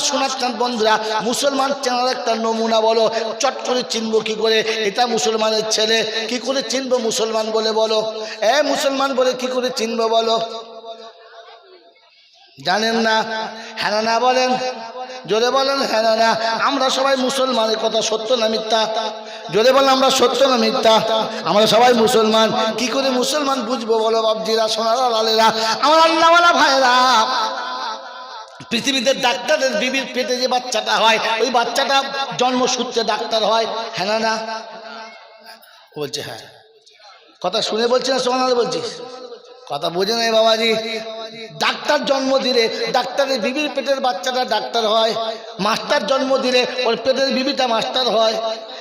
সোনার বন্ধুরা, মুসলমান চেনার একটা নমুনা বলো। চট করে চিনব কি করে? এটা মুসলমানের ছেলে, কি করে চিনবো মুসলমান বলে বলো? এ মুসলমান বলে কি করে চিনবো বলো? জানেন না? হ্যাঁ না বলেন? জোরে বলেন হ্যাঁ না? আমরা সবাই মুসলমানের কথা সত্য না মিথ্যা? জোরে বলেন আমরা সত্য না মিথ্যা? আমরা সবাই মুসলমান। কি করে মুসলমান বুঝব বলো বাবজিরা সোনারা, লালেরা? আমার আল্লাহওয়ালা ভাইরা পৃথিবীতে ডাক্তারের বিবির পেটে যে বাচ্চাটা হয়, ওই বাচ্চাটা জন্মসূত্রে ডাক্তার হয়। হ্যাঁ না বলছে হ্যাঁ। কথা শুনে বলছি না সোহান বলছিস? কথা বোঝে নাই বাবাজি। ডাক্তার জন্ম দিলে ডাক্তারের বিবির পেটের বাচ্চাটা ডাক্তার হয়, মাস্টার জন্ম দিলে ওর পেটের বিবিটা মাস্টার হয়,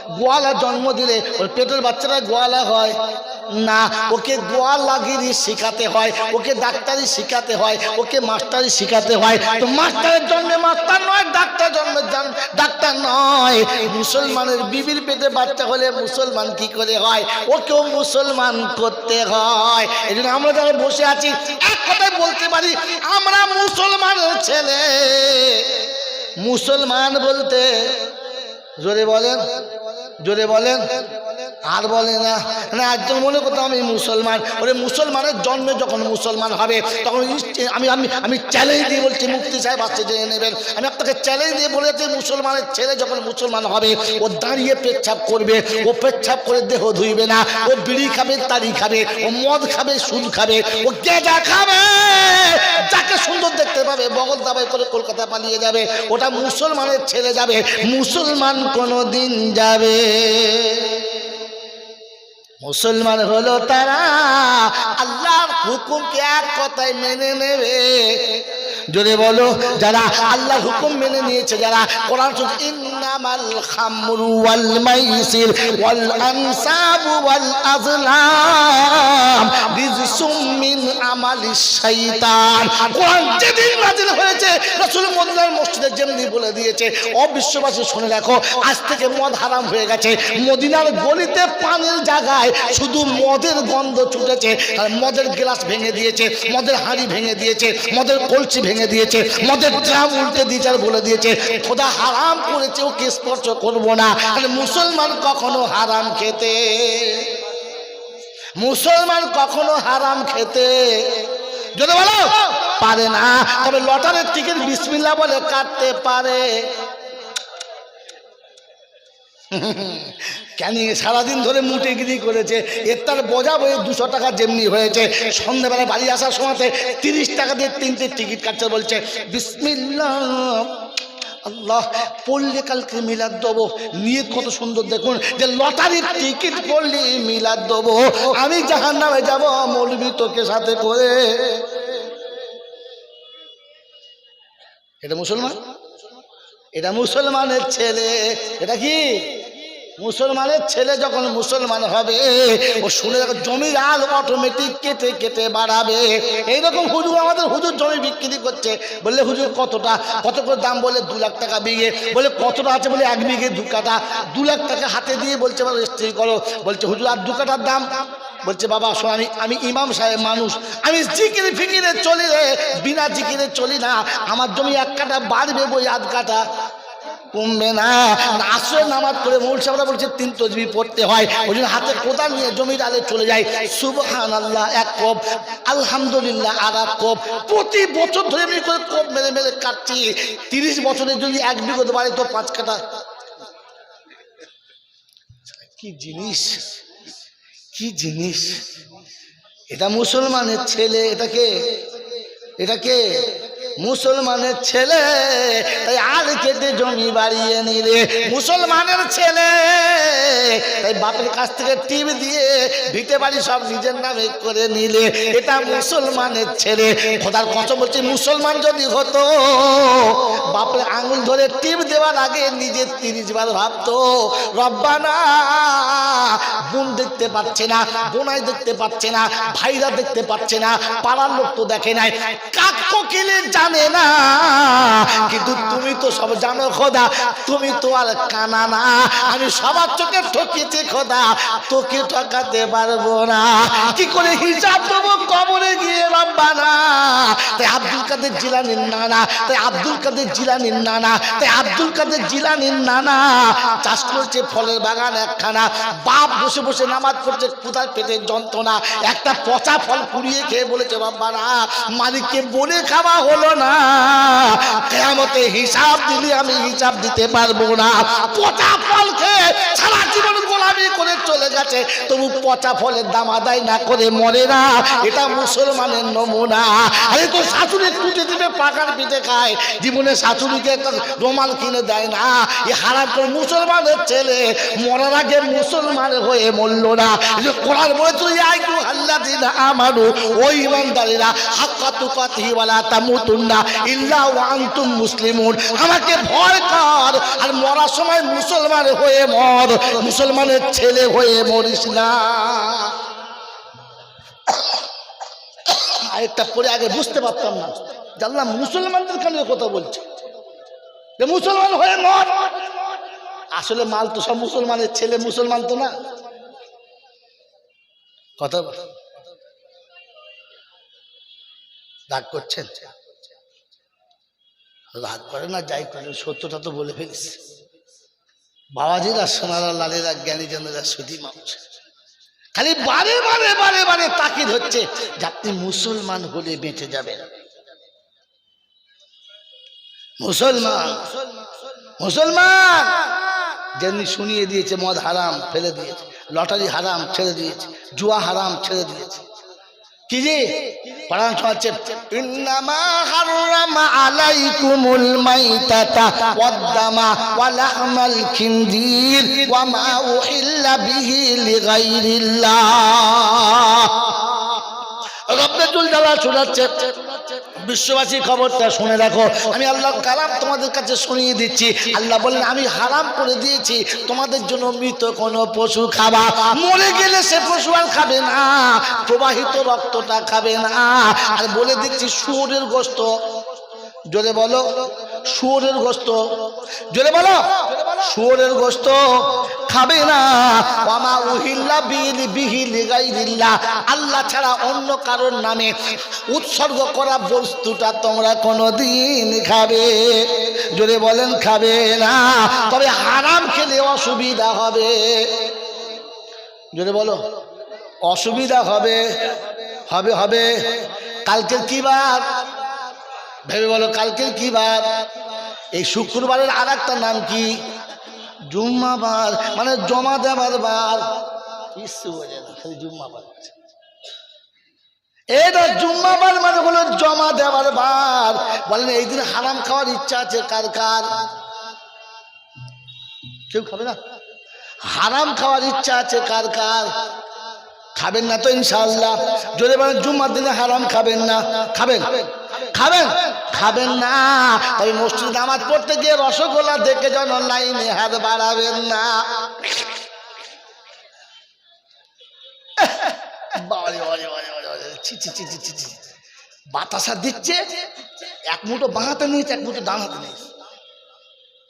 গোয়ালা জন্ম দিলে ওর পেটের বাচ্চাটা গোয়ালা হয়। না, ওকে গোয়ালাগিরি শেখাতে হয়, ওকে ডাক্তারি শেখাতে হয়, ওকে মাস্টারি শেখাতে হয়। তো মাস্টারের জন্মে মাস্টার নয়, ডাক্তার জন্মে জান- ডাক্তার নয়। মুসলমানের বিবির পেটে বাচ্চা হলে মুসলমান কি করে হয়? ওকেও মুসলমান করতে হয়। এই জন্য আমরা যারা বসে আছি কথায় বলতে পারি আমরা মুসলমানের ছেলে। মুসলমান বলতে জোরে বলেন জোরে বলেন। আর বলে না না, একজন মনে করতাম আমি মুসলমান। ওরে মুসলমানের জন্মে যখন মুসলমান হবে, তখন আমি আমি আমি চ্যালেঞ্জ দিয়ে বলছি মুক্তি সাহেব আসছে, জেনে নেবেন। আমি আপনাকে চ্যালেঞ্জ দিয়ে বলেছি, মুসলমানের ছেলে যখন মুসলমান হবে, ও দাঁড়িয়ে পেচ্ছাপ করবে, ও পেচ্ছাপ করে দেহ ধুইবে না, ও বিড়ি খাবে তাড়ি খাবে, ও মদ খাবে, সুদ খাবে, ও গেজা খাবে, যাকে সুন্দর দেখতে পাবে, বগল দাবাই করে কলকাতা পালিয়ে যাবে, ওটা মুসলমানের ছেলে যাবে, মুসলমান কোনো দিন যাবে। মুসলমান হলো তারা আল্লাহর হুকুমকে এক কথায় মেনে নেবে। যদি বলো, যারা আল্লাহর হুকুম মেনে নিয়েছে, যারা কোরআন ইন্নামাল খামরু ওয়াল মাইসির ওয়াল আনসাবু ওয়াল আজলাম, রিজসুম মিন আমালিশ শাইতান। কোরআন যেদিন নাজিল হয়েছে, রাসূল মদিনার মসজিদে যেমনি বলে দিয়েছে অবিশ্ববাসী শুনে রাখো, আজ থেকে মদ হারাম হয়ে গেছে। মদিনার গলিতে পানির জায়গায় শুধু মদের গন্ধ ছুটেছে, আর মদের গ্লাস ভেঙে দিয়েছে, মদের হাঁড়ি ভেঙে দিয়েছে, মদের কলসি ভেঙে দিয়েছে, মদের ড্রাম উল্টে দিয়েছে আর বলে দিয়েছে, খোদা হারাম করেছে ওকে স্পর্শ করব না। মুসলমান কখনো হারাম খেতে, মুসলমান কখনো হারাম খেতে যদি বলো, পারে না। তবে লটারের টিকিট বিসমিল্লা বলে কাটতে পারে। কেন সারাদিন ধরে মুটেগিরি করেছে? এর তার বোঝা বয়ে দুশো টাকা যেমনি হয়েছে। সন্ধ্যেবেলা বাড়ি আসার সময়তে তিরিশ টাকা দিয়ে তিনটে টিকিট কাটতে বলছে বিসমিল্লা আল্লাহ, পড়লে কালকে মিলাদ দেবো। নিয়ে কত সুন্দর দেখুন যে লটারির টিকিট পড়লে মিলাদ দেবো। আমি জাহান নামে যাব, মৌলবি তোকে সাথে করে। এটা মুসলমান? এটা মুসলমানের ছেলে। এটা কি? মুসলমানের ছেলে যখন মুসলমান হবে, ও শুনে দেখো জমির আল অটোমেটিক কেটে কেটে বাড়াবে। এইরকম হুজুর আমাদের হুজুর জমি বিক্রি করছে। বললে, হুজুর, কতটা? কত করে দাম? বলে, দু লাখ টাকা বিঘে। বলে, কতটা আছে? বলে, এক বিঘে দু কাটা দু লাখ টাকা হাতে দিয়ে বলছে রেজিস্ট্রি করো। বলছে, হুজুর, আর দু কাটার দাম? বলছে, বাবা, শোন, আমি আমি ইমাম সাহেব মানুষ। আমি জিকিরে ফিকিরে চলি রে, বিনা জিকিরে চলি না। আমার জমি এক কাটা বাড়বে বই আধ কাটা কমবে না। আসরে নামাজ পড়ে মৌল সাহেবরা বলছে, তিন তজবি পড়তে হয়। ওই জন্য হাতে কোদাল নিয়ে জমির আলে চলে যায়। সুবহান আল্লাহ এক কোপ। আলহামদুলিল্লাহ, আর এক কোপ। প্রতি বছর ধরে এমনি করে কোপ মেরে মেরে কাটছি। তিরিশ বছরে যদি এক বিগত বাড়ে, তো পাঁচ কাটা কি জিনিস। কি জিনিস? এটা মুসলমানের ছেলে এটাকে এটাকে মুসলমানের ছেলে, তাই আর কেটে জমি বাড়িয়ে নিলে। মুসলমানের ছেলে, তাই বাপের কাছ থেকে টিপ দিয়ে ভিটে বাড়ি সব নিজের নামে করে নিলে। এটা মুসলমানের ছেলে। খোদার কত বলছে, মুসলমান যদি হতো, বাপের আঙুল ধরে টিপ দেওয়ার আগে নিজের তিরিশ বার ভাবতো, রব্বানা, বোন দেখতে পাচ্ছে না, বোনাই দেখতে পাচ্ছে না, ভাইরা দেখতে পাচ্ছে না, পাড়ার লোক তো দেখে নাই। কাক কোকিলে জানে না। কিন্তু তুমি তো সব জানো খোদা, তুমি তো আর কানা না। আমি সবার চোখে ঠকিয়েছি খোদা, তোকে ঠকাতে পারব না। কি করে হিসাব দেবো? কবরে গিয়ে রব্বানা তাই আব্দুল কাদের জিলানির নানা, তাই আব্দুল কাদের জিলানির নানা, তাই আব্দুল কাদের জিলানির নানা। চাষ ফলের বাগান একখানা। বাপ বসে বসে নামাজ পড়ছে, কোথায় পেটের যন্ত্রণা? একটা পচা ফল কুড়িয়ে খেয়ে বলেছে বাবারা মালিককে বলে খাওয়া হলো না। কেয়ামতে হিসাব দিলে আমি হিসাব দিতে পারব না। পচা ফল খেয়ে সারা জীবন গোলামি করে চলে গেছে। তবু পচা ফলের দাম আদায় না করে মরে না। এটা মুসলমানের নমুনা। আরে তো শাশুড়ি টুটে দিবে, পাকার পিঠে খায়। জীবনে শাশুড়িকে একটা রোমাল কিনে দেয় না। এ হারাম করে মুসলমানের ছেলে মরার আগে মুসলমান হয়ে মরল না। কোরআন বলে তুই আই তু আল্লাহ দিন আমারু ওই ইমানদারেরা হাক্কা তুকাতিহি ওয়ালা তামুতুন্না ইল্লা ওয়া আনতুম মুসলিমুন। আমাকে ভয় কর, আর মরার সময় মুসলমান হয়ে মর। মুসলমানের ছেলে হয়ে মরিস না। আরেকটা পরে আগে বুঝতে পারতাম না। জানলাম মুসলমানদের কানে কথা বলছে। যে মুসলমান হয়ে মর। আসলে মাল তো সব মুসলমানের ছেলে, মুসলমান তো না। কথা। রাগ করছেন? রাগ করে না, যাই করেন সত্যটা তো বলে ফেলিস। বাবাজিরা সোনারা, লালেরা, জ্ঞানীজনেরা, সুধী মানুষ। খালি বারে বারে বারে বারে তাকিদ হচ্ছে যে আপনি মুসলমান হলে বেঁচে যাবেন। মুসলমান মুসলমান! যেমনি শুনিয়ে দিয়েছে মদ হারাম ফেলে দিয়েছে, লটারি হারাম ছেড়ে দিয়েছে, জুয়া হারাম ছেড়ে দিয়েছে। কি যে কোরআন শোনাচ্ছে ইন্নামা হারামা আলাইকুমুল মাইতাতা ওয়াদ-দামা ওয়া লাহমাল খিনজির ওয়া মা উহিল্লা বিহি লিগাইরিল্লাহ। শোনাচ্ছে বিশ্ববাসী খবরটা শুনে রাখো আমি আল্লাহ কালাম তোমাদের কাছে শুনিয়ে দিচ্ছি। আল্লাহ বললেন, আমি হারাম করে দিয়েছি। তোমাদের জন্য মৃত কোনো পশু খাবা। মরে গেলে সে পশু আর খাবে না। প্রবাহিত রক্তটা খাবে না। আর বলে দিচ্ছি, সুরের গোস্ত। জোরে বলো। শুয়োরের গোস্ত। জোরে বলো, শুয়োরের গোস্ত খাবে না। ওয়ামা উহিল্লা বিল বিহিলি গাইরিল্লাহ। আল্লাহ ছাড়া অন্য কারোর নামে উৎসর্গ করা বস্তুটা তোমরা কোনোদিন খাবে। জোরে বলেন, খাবে না। তবে হারাম খেলে অসুবিধা হবে। জোরে বলো, অসুবিধা হবে। হবে হবে। কালকের কি বার? ভেবে বলো কালকের কি বার? এই শুক্রবারের আর একটা নাম কি? জুম্মাবার মানে জমা দেবার বার। কিছু বোঝে না, খালি জুম্মাবার জুম্মাবার মানে হলো জমা দেওয়ার বার। বলেন, এই দিন হারাম খাওয়ার ইচ্ছা আছে, কার কার? কেউ খাবে না? হারাম খাওয়ার ইচ্ছা আছে, কার কার? খাবেন না তো ইনশাআল্লাহ। যদি বলেন, জুম্মার দিনে হারাম খাবেন না। খাবেন? খাবেন? খাবেন না। তবে মসজিদ নামাজ পড়তে গিয়ে রসগোল্লা দেখে যেন লাইনে হাত বাড়াবেন না। বাতাসা দিচ্ছে, এক মুঠো বাঁ হাতে নিয়েছে এক মুঠো হাতে নিয়েছে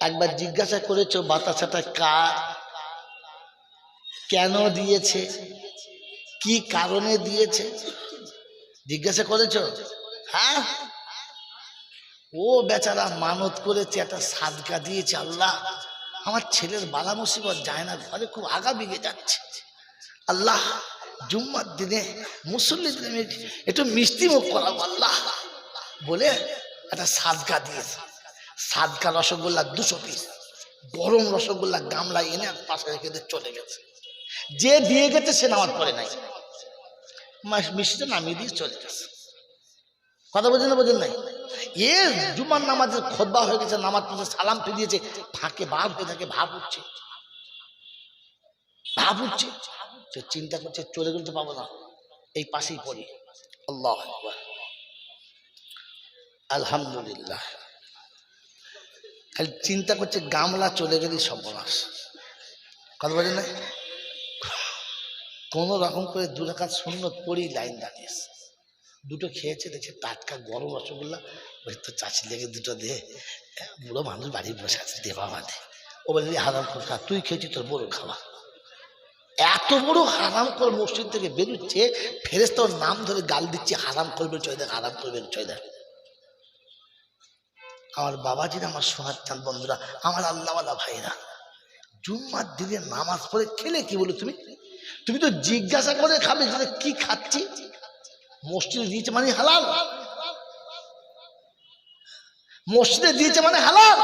একবার জিজ্ঞাসা করেছ বাতাসাটা কার? কেন দিয়েছে? কি কারণে দিয়েছে? জিজ্ঞাসা করেছ? হ্যাঁ? ও বেচারা মানত করেছে, একটা সাদকা দিয়েছে আল্লাহ। আমার ছেলের বালা মুসিবত যায় না, ঘরে খুব আগা বিগে যাচ্ছে। আল্লাহ, জুম্মার দিনে মুসল্লির দিনে একটু মিষ্টি মুখ করাবো আল্লাহ। বলে একটা সাদকা দিয়েছে। সাদকা রসগোল্লা দুশো পিস, গরম রসগোল্লা গামলা এনে পাশে রেখে চলে গেছে। যে দিয়ে গেছে, সে নামাজ পড়ে নাই। মিষ্টিটা নামিয়ে দিয়ে চলে গেছে। কথা বোঝেন না, বোঝেন নাই? এ জুমার নামাজের খোদবা হয়ে গেছে, নামাজ পড়ছে সালাম ফিরিয়েছে, ফাঁকে ভাব হয়ে থাকে, ভাব উঠছে। ভাব উঠছে। সে চিন্তা করছে, চলে গেলে তো পাবো না। এই পাশেই পড়ি। আল্লাহ আলহামদুলিল্লাহ। খালি চিন্তা করছে, গামলা চলে গেলেই সর্বনাশ। কথা বলেন না কোনো রকম করে দু রাখার শূন্য পড়েই লাইন দাঁড়িয়েছে। দুটো খেয়েছে, দেখছে টাটকা গরম রসগোল্লা। ওই তো চাষি লেগে দুটো দে। বুড়ো মানুষ বাড়ি বসে আছে, দেবা বাঁধে। ও বলে, "এই হারাম কর খা, তুই খেয়েছি তোর বড় খাওয়া। এত বড় হারাম কর মসজিদ থেকে বেরোচ্ছে ফেরেস তোর নাম ধরে গাল দিচ্ছে, হারাম করবে চয় দেখ, হারাম করবে চয় দেখ। আমার বাবাজিরা, আমার সোহার চাঁদ, বন্ধুরা, আমার আল্লাহওয়ালা ভাইরা, জুম্মার দিনে নামাজ পড়ে খেলে কি বলো তুমি? তুমি তো জিজ্ঞাসা করে খাবে যে কি খাচ্ছি? মসজিদে দিয়েছে মানে হালাল। মসজিদে দিয়েছে মানে হালাল।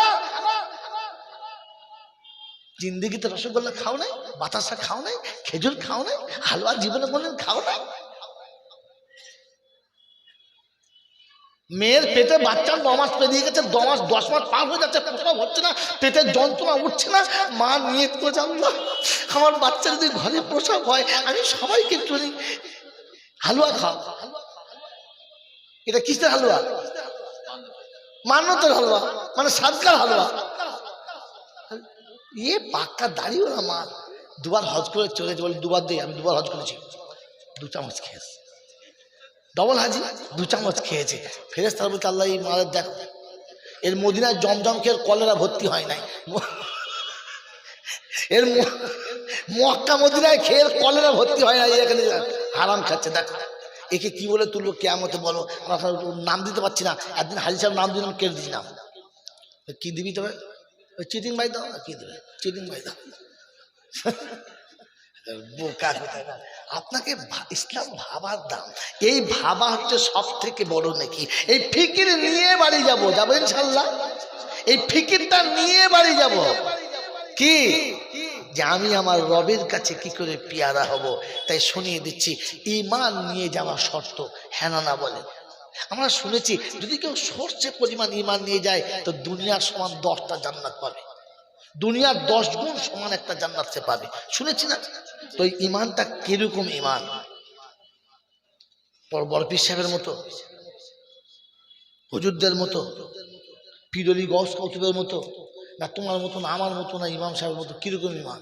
জিন্দিগিতে রসগোল্লা খাও নাই, বাতাসা খাও নাই, খেজুর খাও নাই, হালুয়া জীবনে কোনদিন খাও নাই। মেয়ের পেটে বাচ্চার ন মাস পেরিয়ে গেছে, দ মাস, দশ মাস পার হয়ে যাচ্ছে, প্রসব হচ্ছে না, পেটের যন্ত্রণা উঠছে না। মা নিয়ে করে জানলাম আমার বাচ্চা যদি ঘরে প্রসব হয়, আমি সবাইকে একটু হালুয়া খাও। এটা কিসের হালুয়া? মান্যতের হালুয়া মানে সাদকার হালুয়া। ইয়ে পাক্কা দাঁড়িয়েও না মা দুবার হজ করে চলে গেছে বলে দুবার দিই, আমি দুবার হজ করেছি। দু চামচ খেয়েছি। ডবল হাজি, দু চামচ খেয়েছে। ফেরেস তার বলতে আল্লাহ, এই দেখো। এর মদিনায় জমজম খেয়ে কলেরা ভর্তি হয় নাই। এর মক্কা মদিনায় খেয়ে কলেরা ভর্তি হয় নাই, এখানে হারাম খাচ্ছে, দেখো। একে কি বলে তুলবো কেমতে বলো? নাম দিতে পারছি না। একদিন হাজি সাহেব নাম দিলাম, কেটে দিয়েছি নাম কি দিবি তবে চিটিং বাই দাও। কি দেবে? চিটিং বাই দাও। বোকা আপনাকে ইসলাম ভাবার দাম। এই ভাবা হচ্ছে সব থেকে বড় নাকি। এই ফিকির নিয়ে বাড়ি যাব, যাব ইনশাল্লাহ। এই ফিকিরটা নিয়ে বাড়ি যাব। কি? যে আমি আমার রবের কাছে কি করে পেয়ারা হব? তাই শুনিয়ে দিচ্ছি ইমান নিয়ে যাওয়া শর্ত হ্যাঁ না না বলে। আমরা শুনেছি, যদি কেউ সর্ষে পরিমাণ ইমান নিয়ে যায়, তো দুনিয়ার সমান দশটা জান্নাত পাবে। দুনিয়ার দশ গুণ সমান একটা জান্নাত সে পাবে। শুনেছি না? তো ইমানটা কীরকম ইমান বড় বড় পীর সাহেবের মতো, হুজুরদের মতো, পিরলি গস কৌতুবের মতো না তোমার মতো না আমার মতো না ইমাম সাহেবের মতো কীরকম ইমান